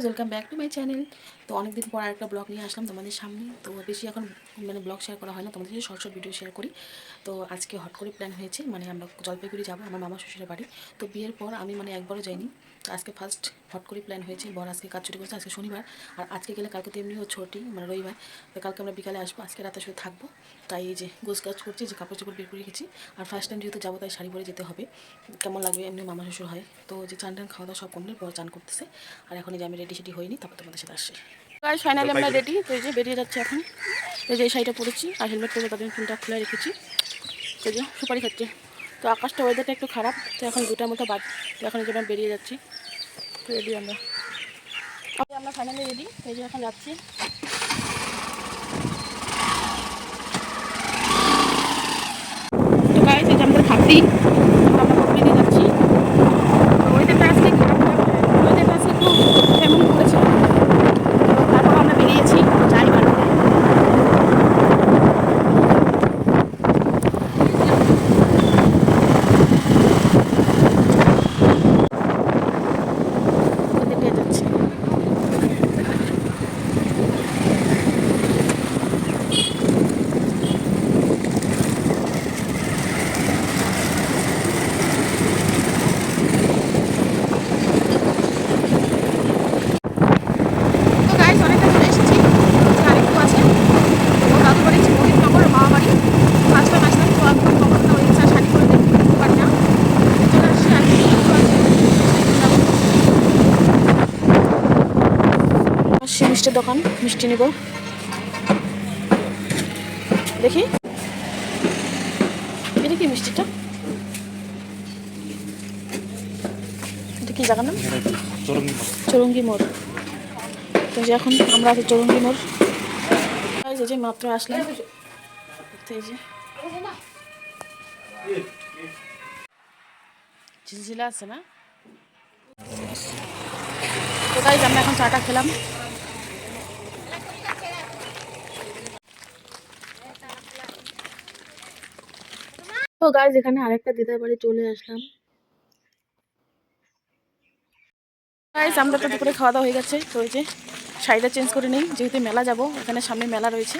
Guys welcome back to my channel তো অনেকদিন পর একটা ব্লগ নিয়ে আসলাম তোমাদের সামনে। তো বেশি এখন মানে ব্লগ শেয়ার করা হয় না, তোমাদের সাথে শর্ট শর্ট ভিডিও শেয়ার করি। তো আজকে হট করে প্ল্যান হয়েছে মানে আমরা জলপাইগুড়ি যাব, আমার মামা শ্বশুরের বাড়ি। তো বিয়ের পর আমি মানে একবারও যাইনি। আজকে ফার্স্ট হট করে প্ল্যান হয়েছে বর আজকে কাজ ছুটি করছে আজকে শনিবার আর আজকে গেলে কালকে তো এমনিও ছুটি মানে রবিবার তো কালকে আমরা বিকালে আসব আজকে রাতে শুয়ে থাকব তাই এই যে গোছ কাজ করছি যে কাপড় চোপড় বের করে রেখেছি আর ফার্স্ট টাইম যেহেতু যাব তাই শাড়ি পরে যেতে হবে কেমন লাগবে এমনি মামা শ্বশুর হয় তো যে চান টান খাওয়া দাওয়া সব কমপ্লিট বড় চান করতেছে আর এখন এই যে আমি রেডি সেটি হইনি তারপর তোমাদের সাথে আসছে। ফাইনালি আমরা রেডি তো এই যে বেরিয়ে যাচ্ছে এখন এই যে এই শাড়িটা পরেছি আর হেলমেট পরে তাদের ফোনটা খুলে রেখেছি তো যে সুপারি খাচ্ছে। তো আকাশটা ওয়েদারটা একটু খারাপ, তো এখন দুটার মতো বাদ, তো এখন এখানে বেরিয়ে যাচ্ছি। তো রেডি আমরা আমরা ফাইনালি রেডি এই যে এখন যাচ্ছি। তো যে আমাদের আমরা বেরিয়ে যাচ্ছি ওয়েদারটা আজকে খারাপ ওয়েদারটা আজকে একটু কেমন করেছে তারপর আমরা বেরিয়েছি যাই বাড়িতে হেঁটে যাচ্ছি তো গাইস অনেকটা চলে এসেছি আজকে আরেকটু আছে তো দাদু বাড়ি মোহিতনগর মামা বাড়ি ফার্স্ট টাইম আসলাম তো আমি কখনো ওই ইচ্ছা শাড়ি করে দেখতে পারি না চলে আসছি আর কি একটু আছে আসছি মিষ্টির দোকান মিষ্টি নিব। দেখি। এটা কি মিষ্টিটা? এটা কি জায়গার নাম? চরঙ্গি মোড়। তো যে এখন আমরা আছি চরঙ্গি মোড়। এই যে- মাত্র আসলাম। এই যে। ঝিলঝিলা আছে না? তো গাইজ আমরা এখন চাটা খেলাম। গাইজ এখানে আরেকটা দিদার বাড়ি চলে আসলাম। আমরা তো দুপুরে খাওয়া দাওয়া হয়ে গেছে, তো ওই যে শাড়িটা চেঞ্জ করে নিই, যেহেতু মেলা যাব এখানে সামনে মেলা রয়েছে।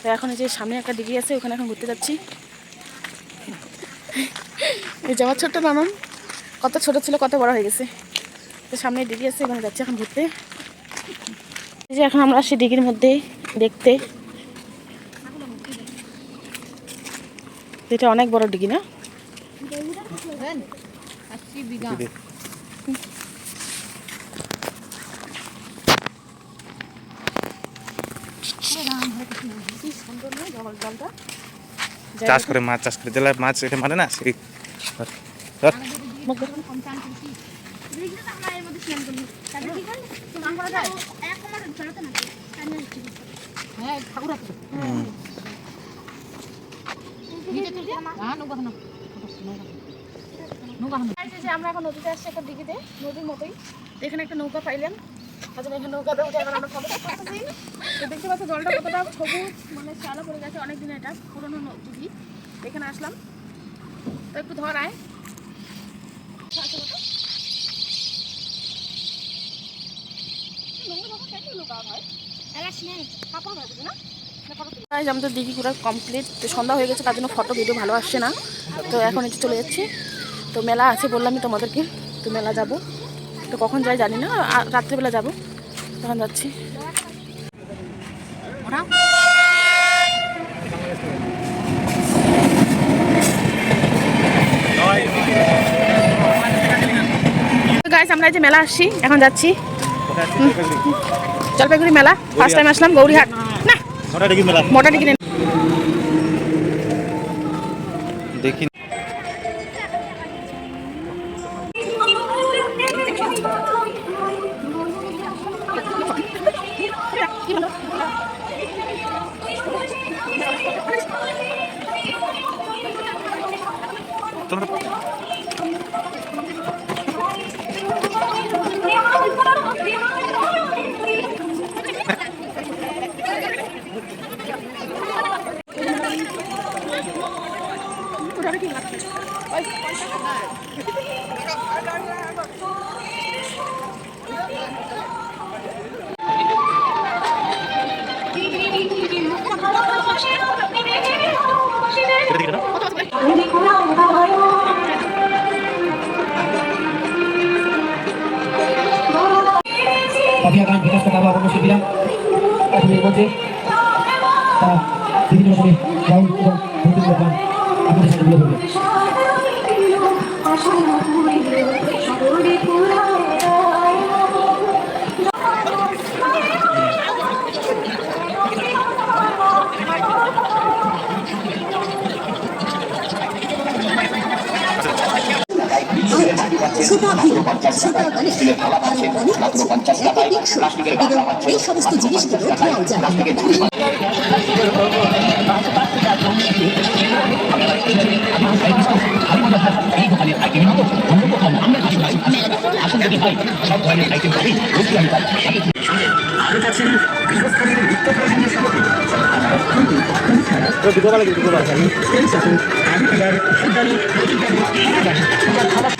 তো এখন যে সামনে একটা ডিগি আছে, ওখানে এখন ঘুরতে যাচ্ছি। এই যে আমার ছোট্ট নানন কত ছোট ছিল, কত বড় হয়ে গেছে। তো সামনে ডিগি আছে, ওখানে যাচ্ছি এখন ঘুরতে। এই যে এখন আমরা আসছি ডিগির মধ্যে দেখতে। এটা অনেক বড় ডিগি না? কি সুন্দর না জল জলটা চাষ করে মাছ চাষ করে জেলায় মাছ এটা মানে না সেই ধর, মুখ দেখো। আমরা এখন একটা একটা আচ্ছা উঠে এখন করতেছি তো দেখতে পাচ্ছ, জলটা কতটা সবুজ মানে শ্যালো পড়ে গেছে অনেক দিন এটা, পুরোনো দিঘি। এখানে আসলাম। তো একটু ধর, আয়। গাইজ আমাদের দিঘি ঘোরা কমপ্লিট তো সন্ধ্যা হয়ে গেছে, তার জন্য ফটো ভিডিও ভালো আসছে না। তো এখন একটু চলে যাচ্ছি। তো মেলা আছে বললামই তোমাদেরকে, তো মেলা যাব। তো কখন যাই জানি না রাত্রেবেলা যাব। তখন যাচ্ছি। গাইজ আমরা যে মেলা আসছি, এখন যাচ্ছি। জলপাইগুড়ি মেলা ফার্স্ট টাইম আসলাম, গৌরীহাট। মোটা টিকিট দেখি পাপিয়া গান বিকাশ টাকা বা কোনো শিল্পীরা বিভিন্ন সময় এই সমস্ত জিনিসগুলো দেওয়া যায় মুই ভাই উঠলাম নাই আমি দা করে নকল হতে সফল আমাদের স্তরে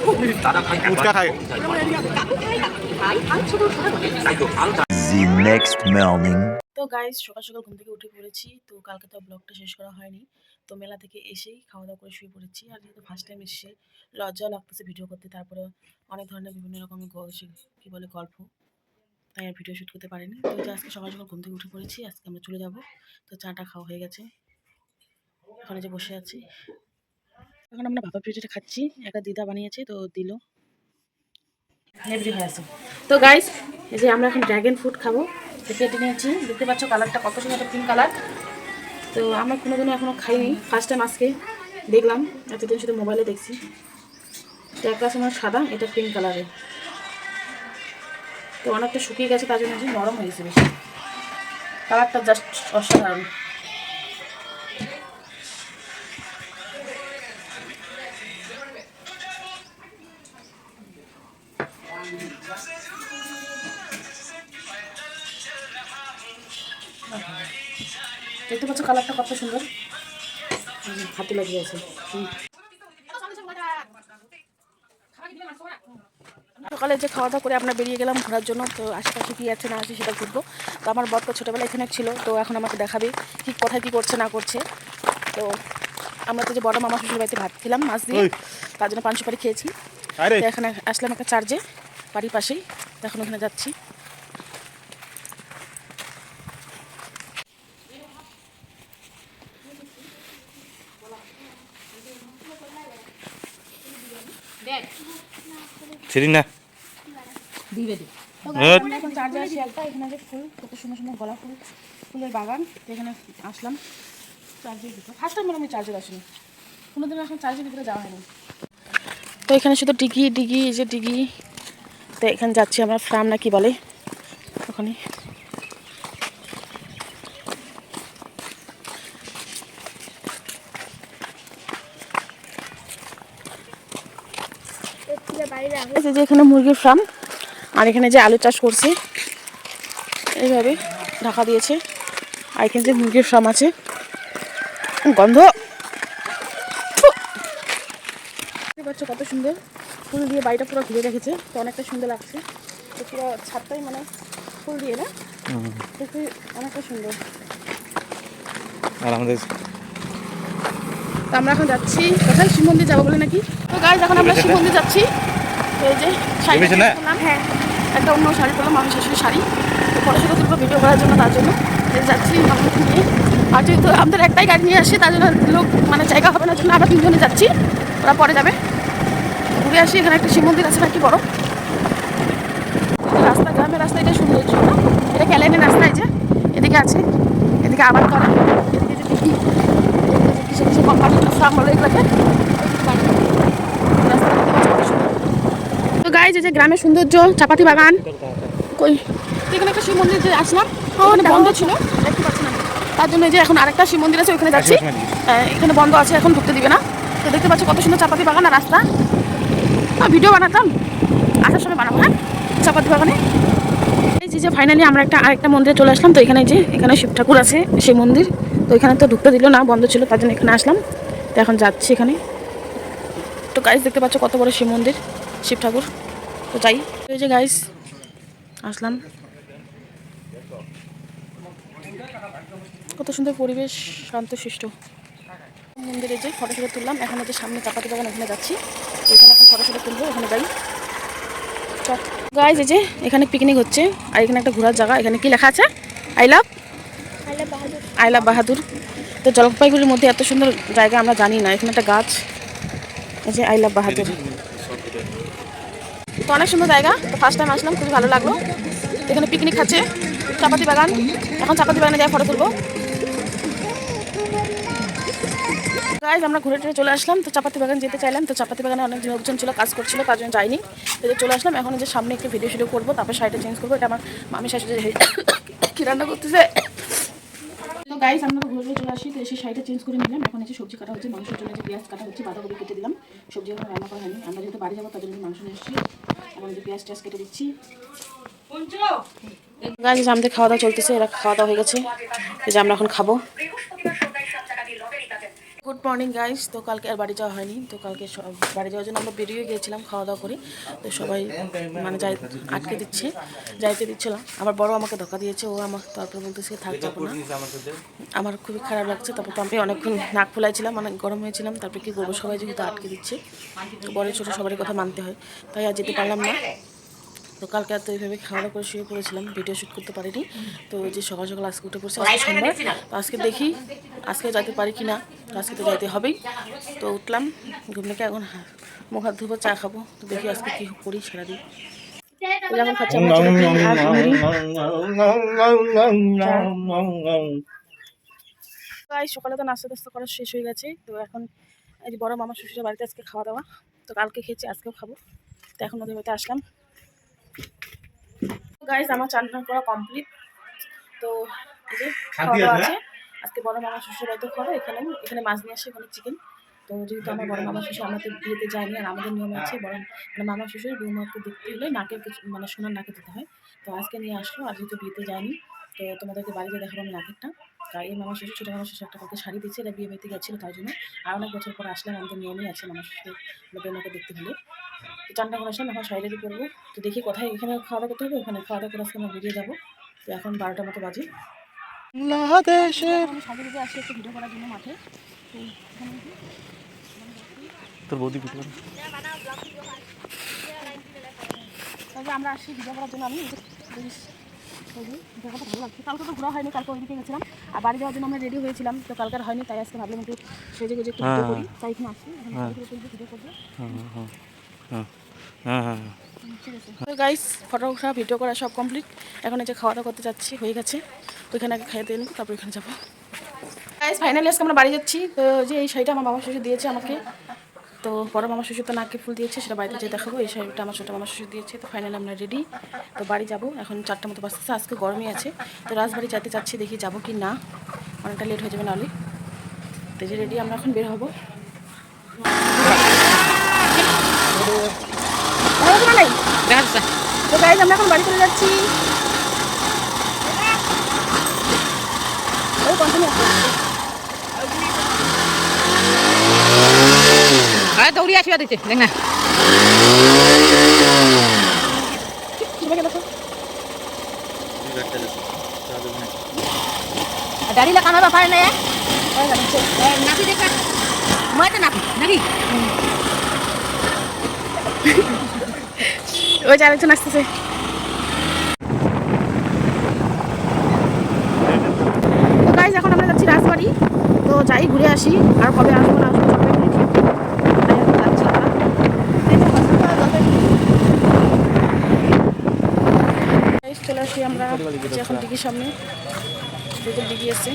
the next morning. তো গাইজ সকাল সকাল ঘুম থেকে উঠে পড়েছি। তো কালকে তো ব্লগটা শেষ করা হয়নি। তো মেলা থেকে এসেই খাওয়া দাওয়া করে শুয়ে পড়েছি। আর যেহেতু ফার্স্ট টাইম এসে লজ্জা লাগতেছে ভিডিও করতে। তারপরে অনেক ধরনের বিভিন্ন রকমের কী বলে গল্প। তাই আর ভিডিও শ্যুট করতে পারিনি। তো আজকে সকাল সকাল ঘুম থেকে উঠে পড়েছি আজকে আমরা চলে যাব। তো চাটা খাওয়া হয়ে গেছে। ওখানে যে বসে আছি। এখন আমরা ভাপা পিঠাটা খাচ্ছি। একটা দিদা বানিয়েছে তো দিল। হয়ে আছে তো গাইস এই যে আমরা এখন ড্র্যাগন ফ্রুট খাব। কেটে নিয়েছি। দেখতে পাচ্ছ কালারটা কত সুন্দর পিঙ্ক কালার তো আমরা কোনোদিনও এখনও খাইনি। ফার্স্ট টাইম আজকে দেখলাম। এতদিন শুধু মোবাইলে দেখছি। তো একটা আছে আমার সাদা এটা পিঙ্ক কালারের তো অনেকটা শুকিয়ে গেছে তার জন্য নরম হয়ে গেছে বেশি। কালারটা জাস্ট অসাধারণ। দেখতে পাচ্ছ কালারটা কত সুন্দর? হাতে লাগিয়ে আছে। সকালে যে খাওয়া দাওয়া করে আমরা বেরিয়ে গেলাম ঘোরার জন্য তো আশেপাশে কী আছে না আছে সেটা ঘুরবো। তো আমার বর তো ছোটোবেলা এখানে ছিল তো এখন আমাকে দেখাবে কি কোথায় কী করছে না করছে। তো আমরা তো যে বড় মামা শ্বশুর বাড়িতে ভাত খেলাম মাছ দিয়ে তার জন্য পান সুপারি খেয়েছি তো এখানে আসলাম একটা চার্জে বাড়ির পাশেই। এখন ওখানে যাচ্ছি। না? হ্যাঁ। এখন চার্জে আসি এখানে যে ফুল কত সুন্দর সুন্দর গোলাপ ফুল ফুলের বাগান এখানে আসলাম। চার্জের ভিতরে ফার্স্ট টাইম আমি চার্জে আসিনি। কোনোদিন এখন চার্জের ভিতরে যাওয়া হয়নি। তো এখানে শুধু ডিগি ডিগি এই যে ডিগি। তো এখানে যাচ্ছি আমরা, ফার্ম না কি বলে? ওখানে। এই যে এখানে মুরগির ফার্ম, আর এখানে যে আলু চাষ করছে, এইভাবে ঢাকা দিয়েছে। আর এখানে যে মুরগির ফার্ম আছে, গন্ধ! কত সুন্দর? ফুল দিয়ে বাড়িটা পুরো ঘিরে রেখেছে তো অনেকটা সুন্দর লাগছে। তো পুরো ছাদটাই মানে ফুল দিয়ে না? দেখতে অনেকটা সুন্দর। আর আমাদের তো আমরা এখন যাচ্ছি কোথায়? শিব মন্দির যাব বলে নাকি? তো গাইজ এখন আমরা শিব মন্দির যাচ্ছি। তো এই যে শাড়িটা ভেবেছো হ্যাঁ। একটা অন্য শাড়ি পরলাম আমি শাশুড়ি শাড়ি। তো শুরু করব ভিডিও করার জন্য তার জন্য। যাচ্ছি মামাকে নিয়ে। আর যেহেতু আমাদের একটাই গাড়ি নিয়ে আসে তার জন্য লোক মানে জায়গা হবে না জন্য আমরা তিনজনে যাচ্ছি। ওরা পরে যাবে। ঘুরে আসি এখানে একটা শিব মন্দির আছে নাকি বড়। রাস্তা গ্রামের রাস্তা এটা সৌন্দর্য না এটা ক্যালেনের রাস্তা এই যে এদিকে আছে এদিকে আবার করা। এদিকে যে দেখি কোম্পানি ফার্ম এগুলোকে। সুন্দর। তো এই যে গ্রামের সৌন্দর্য চাপাতি বাগান। কই? এখানে একটা শিব মন্দির যে আসলাম ওখানে বন্ধ ছিল দেখতে পাচ্ছি না। তার জন্য এই যে এখন আরেকটা শিব মন্দির আছে ওখানে যাচ্ছি। হ্যাঁ, এখানে বন্ধ আছে এখন ঢুকতে দিবে না। তো দেখতে পাচ্ছ কত সুন্দর চাপাতি বাগান আর রাস্তা। ভিডিও বানাতাম। আসার সময় বানাবো হ্যাঁ? চাপাতি বাগানে এই যে ফাইনালি আমরা একটা, আরেকটা মন্দিরে চলে আসলাম, তো এখানে যে, এখানে শিব ঠাকুর আছে, সেই মন্দির। তো এখানে তো ঢুকতে দিল না, বন্ধ ছিল, তার জন্য এখানে আসলাম। তো এখন যাচ্ছি এখানে। তো গাইস দেখতে পাচ্ছ কত বড় শিব মন্দির, শিব ঠাকুর। তো যাই। এই যে গাইস আসলাম। কত সুন্দর পরিবেশ শান্ত শান্তশিষ্ট। মন্দিরে যে ফটো ফটো তুললাম, এখন হচ্ছে সামনে চাপাতি বাগান ওখানে যাচ্ছি। এখন ফটো ফটো তুলবো ওখানে যাই। গাইজ এই যে এখানে পিকনিক হচ্ছে আর এখানে একটা ঘোরার জায়গা এখানে কি লেখা আছে? I love I love Bahadur. তো জলপাইগুড়ির মধ্যে এত সুন্দর জায়গা আমরা জানি না এখানে একটা গাছ। এই যে আই লাভ বাহাদুর। তো অনেক সুন্দর জায়গা তো ফার্স্ট টাইম আসলাম খুবই ভালো লাগল। এখানে পিকনিক খাচ্ছে চাপাতি বাগান। এখন চাপাতি বাগানে যাই ফটো তুলবো। গাইজ আমরা ঘুরে টুরে চলে আসলাম। তো চাপাতি বাগান যেতে চাইলাম। তো চাপাতি বাগানে অনেক লোকজন ছিল, কাজ করছিল তার জন্য যাইনি। তো চলে আসলাম। এখন যে সামনে একটু ভিডিও শুরু করব, তারপর শাড়িটা চেঞ্জ করব। এটা আমার মামি শাশুড়ি কি রান্না করতেছে? তো গাইজ আমরা ঘুরে চলে আসি। তো এসে শাড়িটা চেঞ্জ করে নিলাম। এখন এসে সবজি কাটা হচ্ছে, মাংসের জন্য যে পেঁয়াজ কাটা হচ্ছে, বাঁধাকপি কেটে দিলাম। সবজি এখন রান্না করা হয়নি। আমরা যেহেতু বাড়ি যাব, তার জন্য মাংস নিয়ে এসেছি। এখন যে পেঁয়াজ টেয়াজ কেটে দিচ্ছি। গাছ আমাদের খাওয়া দাওয়া চলতেছে। এরা খাওয়া দাওয়া হয়ে গেছে। যে আমরা এখন খাব। মর্নিং গাইস তো কালকে আর বাড়ি যাওয়া হয়নি। তো কালকে সব বাড়ি যাওয়ার জন্য আমরা বেরিয়ে গিয়েছিলাম খাওয়া দাওয়া করে। তো সবাই মানে যাই আটকে দিচ্ছে। যাইতে দিচ্ছিল আমার বড় আমাকে ধোকা দিয়েছে। ও আমার তারপরে বলতেছে, থাক, যাব না। আমার খুবই খারাপ লাগছে। তারপর তো আমি অনেকক্ষণ নাক ফুলাইছিলাম, অনেক গরম হয়েছিলাম। তারপরে কী করব? সবাই যেহেতু আটকে দিচ্ছে। তো বড় ছোটো সবারই কথা মানতে হয়। তাই আর যেতে পারলাম না। তো কালকে আর তো এইভাবে খাওয়া দাওয়া করে শুয়ে পড়েছিলাম ভিডিও শ্যুট করতে পারিনি। তো ওই যে সকাল সকাল আজকে উঠে পড়ছে আজকে সোমবার। তো আজকে দেখি আজকে যাইতে পারি কি না তো আজকে তো যাইতে হবেই। তো উঠলাম ঘুম থেকে এখন মুখ হাত ধুবো চা খাব তো দেখি আজকে কী করি সারাদিন। যেমন খাচ্ছি প্রায় সকালে তো নাস্তা টাস্তা করা শেষ হয়ে গেছে তো এখন এই যে বড় মামা শ্বশুরের বাড়িতে আজকে খাওয়া দাওয়া তো কালকে খেয়েছি আজকেও খাব। তো এখন ওদের বাড়িতে আসলাম। গাইস আমার চান করা কমপ্লিট তো এই যে খাওয়া আছে। আজকে বড় মামা শ্বশুর বাড়িতে খাওয়া এখানে এখানে মাছ নিয়ে আসে এখানে চিকেন তো যেহেতু আমার বড় মামা শ্বশুর আমাদের বিয়েতে যায়নি আর আমাদের নিয়ম আছে বড় মানে মামা শ্বশুর বৌমাকে দেখতে হলে নাকের কিছু মানে সোনার নাকে দিতে হয়। তো আজকে নিয়ে আসলো আর যেহেতু বিয়েতে যায়নি তো তোমাদেরকে বাড়িতে দেখাবো আমি নাকেরটা তাই এই মামা শ্বশুর ছোটো মামা শ্বশুর একটা কাউকে শাড়ি দিচ্ছে এটা বিয়ে বাড়িতে গেছিল তার জন্য। আর অনেক বছর পর আসলাম আমাদের নিয়মই আছে মামা শ্বশুর বৌমাকে দেখতে হলে তো চানটা করে আসলাম এখন শাড়ি করব? তো দেখি কোথায় এখানে খাওয়া দাওয়া করতে হবে ওখানে খাওয়া দাওয়া করে আজকে আমরা বেরিয়ে যাব। তো এখন বারোটার মতো বাজে। আসি একটু ভিডিও করার জন্য মাঠে। তোর বৌদি ভিডিও তবে আমরা আসি ভিডিও করার জন্য আমি। জায়গাটা ভালো লাগছে কালকে তো ঘোরা হয়নি কালকে ওইদিকে গেছিলাম আর বাড়ি যাওয়ার জন্য আমরা রেডি হয়েছিলাম তো হয়নি তাই আজকে ভাবলাম একটু সেজে একটু করি তাই এখানে গাইস ফটো ভিডিও করা সব কমপ্লিট এখন এই খাওয়া দাওয়া করতে যাচ্ছি, হয়ে গেছে। ওইখানে আগে খাইয়ে দিয়ে তারপর ওইখানে যাব। গাইস ফাইনালি আজকে আমরা বাড়ি যাচ্ছি। তো যে এই শাড়িটা আমার বাবা শ্বশুর দিয়েছে আমাকে তো বড় মামা শ্বশুর তো নাকে ফুল দিয়েছে সেটা বাড়িতে যেয়ে দেখাবো। এই শাড়িটা আমার ছোটো মামা শ্বশুর দিয়েছে তো ফাইনালি আমরা রেডি তো বাড়ি যাব এখন চারটা মতো বাজতেছে আজকে গরমই আছে। তো রাজবাড়ি যেতে চাচ্ছি দেখি যাব কি না। অনেকটা লেট হয়ে যাবে নাহলে তো যে রেডি আমরা এখন বের হব। আমরা এখন বাড়ি চলে যাচ্ছি। দৌড়ি আসিয়া দিচ্ছে দেখ না। দাড়ি লাগানো বা পারে না নাকি দেখা। মাতে নাকি নাকি ওই যে আরেকজন আসতেছে। তো এখন আমরা যাচ্ছি রাজবাড়ি। তো যাই, ঘুরে আসি, আর কবে আসব এই আমরা এখন দিঘির সামনে। এসছে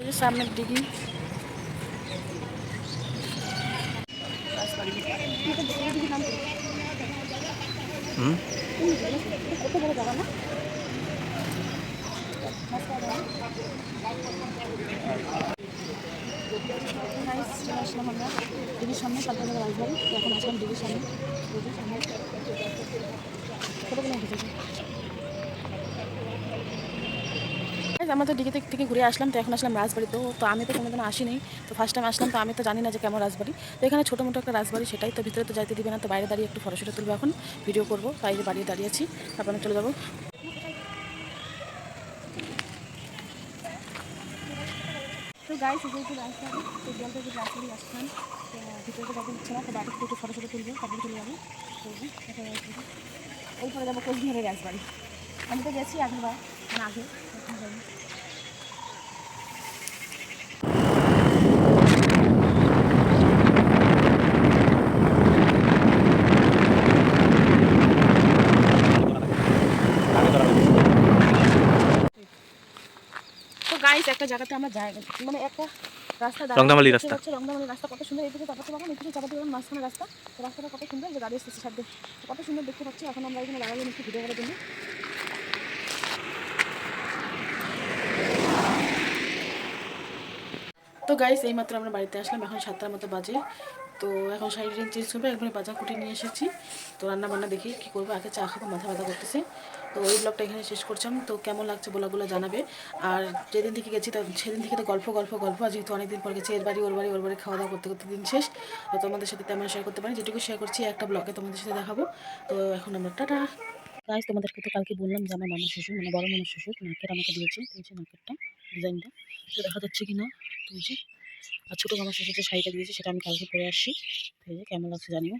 এই যে সামনের চলে আসলাম আমরা। দিঘির সামনে যাব রাজবাড়ি এখন আসলাম দিঘির সামনে। সামনে। আমরা তো দিঘি থেকে ঘুরে আসলাম, তো এখন আসলাম রাজবাড়ি। তো তো আমি তো কোনোদিনও আসিনি। তো ফার্স্ট টাইম আসলাম, তো আমি তো জানি না যে কেমন রাজবাড়ি। তো এখানে ছোটো মোটো একটা রাজবাড়ি, সেটাই তো ভিতরে তো যাইতে দিবে না, তো বাইরে দাঁড়িয়ে একটু ফটোশুটে তুলবো এখন ভিডিও করব, বাইরে বাড়িয়ে দাঁড়িয়েছি তারপর আমি চলে যাব। তো যে রাস্তায় আসলাম, তো ভিতরে তো না, তো বাইরে একটু ফটো ফটো তুলবো, তারপরে চলে যাব। এরপরে যাব কোচবিহারের রাজবাড়ি। আমি তো গেছি আগেরবার মানে আগে একটা জায়গাতে আমরা যাই মানে একটা রাস্তা রংদামালি রাস্তা। রংদামালি রাস্তা। কত সুন্দর এদিকে চাপাতে পারব এদিকে চাপাতে পারব মাঝখানে রাস্তা। রাস্তাটা কত সুন্দর যে গাড়ি এসেছে সাথে কত সুন্দর দেখতে পাচ্ছি এখন আমরা এখানে দাঁড়ালাম একটু ভিডিও করার জন্য। তো গাইস এইমাত্র আমরা বাড়িতে আসলাম এখন সাতটার মতো বাজে। তো এখন শাড়ি চেঞ্জ করব, একবারে বাজার কুটি নিয়ে এসেছি। তো রান্না বান্না দেখি কী করব, আগে চা খাব, মাথা ব্যথা করতেছে। তো ওই ব্লগটা এখানে শেষ করছিলাম তো কেমন লাগছে বলাগুলো জানাবে। আর যেদিন থেকে গেছি, তো সেদিন থেকে তো গল্প গল্প গল্প। আর যেহেতু অনেকদিন পর গেছি, এর বাড়ি, ওর বাড়ি ওর বাড়ি খাওয়া দাওয়া করতে করতে দিন শেষ। তো তোমাদের সাথে তেমন শেয়ার করতে পারি যেটুকু শেয়ার করছি, একটা ব্লগে তোমাদের সাথে দেখাবো। তো এখন আমরা টাটা। গাইজ তোমাদেরকে তো কালকে বললাম যে আমার মামা শ্বশুর মানে বড় মামা শ্বশুর নাকের আমাকে দিয়েছে। তো এই যে নাকেরটা ডিজাইনটা তো দেখা যাচ্ছে কি না তো যে আর ছোটো মামা সাথে যে শাড়িটা দিয়েছে সেটা আমি কালকে পরে আসছি। এই কেমন লাগছে জানিও?